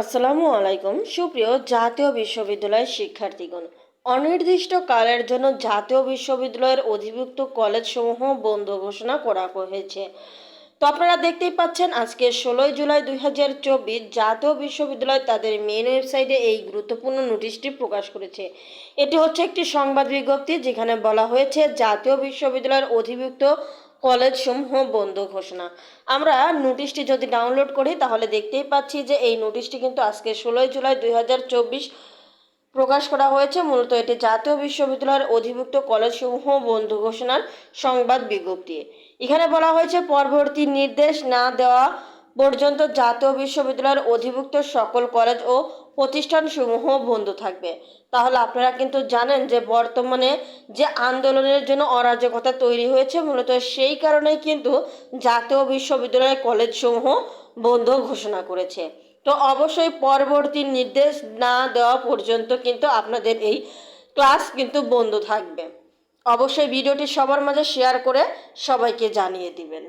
আসসালামু আলাইকুম। সুপ্রিয় জাতীয় বিশ্ববিদ্যালয়ের শিক্ষার্থীগণ, অনির্দিষ্ট কালের জন্য জাতীয় বিশ্ববিদ্যালয়ের অধিভুক্ত কলেজসমূহ বন্ধ ঘোষণা করা হয়েছে। তো আপনারা দেখতেই পাচ্ছেন, আজকে ষোলোই জুলাই দুই হাজার চব্বিশ জাতীয় বিশ্ববিদ্যালয় তাদের মেন ওয়েবসাইটে এই গুরুত্বপূর্ণ নোটিশটি প্রকাশ করেছে। এটি হচ্ছে একটি সংবাদ বিজ্ঞপ্তি, যেখানে বলা হয়েছে, জাতীয় বিশ্ববিদ্যালয়ের অধিভুক্ত কলেজসমূহ বন্ধ ঘোষণা। আমরা নোটিশটি যদি ডাউনলোড করি, তাহলে দেখতেই পাচ্ছি যে এই নোটিশটি কিন্তু আজকে ষোলোই জুলাই দুই হাজার চব্বিশ প্রকাশ করা হয়েছে। মূলত এটি জাতীয় বিশ্ববিদ্যালয়ের অধিভুক্ত কলেজসমূহ বন্ধ ঘোষণার সংবাদ বিজ্ঞপ্তি। এখানে বলা হয়েছে, পরবর্তী নির্দেশ না দেওয়া পর্যন্ত জাতীয় বিশ্ববিদ্যালয়ের অধিভুক্ত সকল কলেজ ও প্রতিষ্ঠানসমূহ বন্ধ থাকবে। তাহলে আপনারা কিন্তু জানেন যে বর্তমানে যে আন্দোলনের জন্য অরাজকতা তৈরি হয়েছে, মূলত সেই কারণেই কিন্তু জাতীয় বিশ্ববিদ্যালয়ের কলেজসমূহ বন্ধ ঘোষণা করেছে। তো অবশ্যই পরবর্তী নির্দেশ না দেওয়া পর্যন্ত কিন্তু আপনাদের এই ক্লাস কিন্তু বন্ধ থাকবে। অবশ্যই ভিডিওটি সবার মাঝে শেয়ার করে সবাইকে জানিয়ে দিবেন।